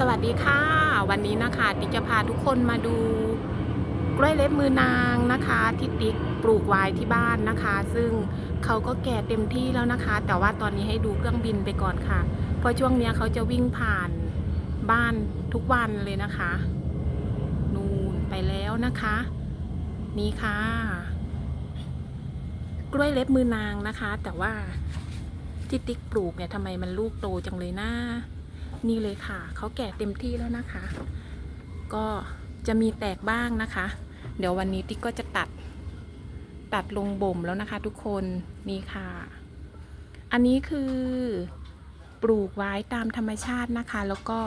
สวัสดีค่ะ วันนี้นะคะติ๊กจะพาทุกคนมาดูกล้วยเล็บมือนางนะคะ ที่ติ๊กปลูกไว้ที่บ้านนะคะ ซึ่งเขาก็แก่เต็มที่แล้วนะคะ แต่ว่าตอนนี้ให้ดูเครื่องบินไปก่อนค่ะ เพราะช่วงนี้เขาจะวิ่งผ่านบ้านทุกวันเลยนะคะ นู่นไปแล้วนะคะ นี่ค่ะ กล้วยเล็บมือนางนะคะ แต่ว่าที่ติ๊กปลูกเนี่ยทำไมมันลูกโตจังเลยนะ นี่เลยค่ะ เขาแก่เต็มที่แล้วนะคะ ก็จะมีแตกบ้างนะคะ เดี๋ยววันนี้ติ๊กก็จะตัดตัดลงบ่มแล้วนะคะ ทุกคนนี่ค่ะ อันนี้คือปลูกไว้ตามธรรมชาตินะคะ แล้วก็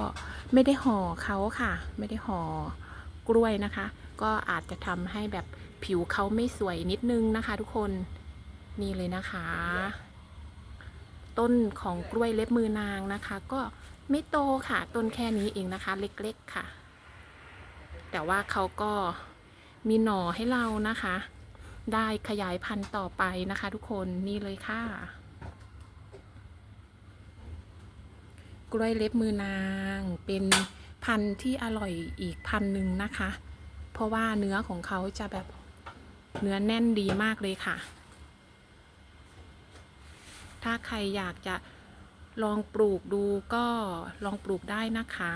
ไม่ได้ห่อเขาค่ะ ไม่ได้ห่อกล้วยนะคะ ก็อาจจะทำให้แบบผิวเขาไม่สวยนิดนึงนะคะ ทุกคนนี่เลยนะคะ ต้นของกล้วยเล็บมือนางนะคะ ก็ไม่โตค่ะ ต้นแค่นี้เองนะคะ เล็กๆค่ะ แต่ว่าเขาก็มีหน่อให้เรานะคะ ได้ขยายพันธุ์ต่อไปนะคะ ทุกคนนี่เลยค่ะ กล้วยเล็บมือนางเป็นพันธุ์ที่อร่อยอีกพันธุ์หนึ่งนะคะ เพราะว่าเนื้อของเขาจะแบบเนื้อแน่นดีมากเลยค่ะ ถ้าใครอยากจะลองปลูกดูก็ลองปลูกได้นะคะ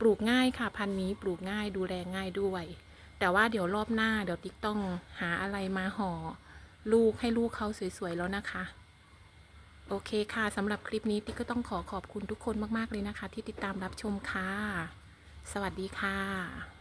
ปลูกง่ายค่ะพันธุ์นี้ปลูกง่ายดูแลง่ายด้วย แต่ว่าเดี๋ยวรอบหน้าเดี๋ยวติ๊กต้องหาอะไรมาห่อลูกให้ลูกเขาสวยๆแล้วนะคะ โอเคค่ะสำหรับคลิปนี้ติ๊กก็ต้องขอขอบคุณทุกคนมากๆเลยนะคะ ที่ติดตามรับชมค่ะ สวัสดีค่ะ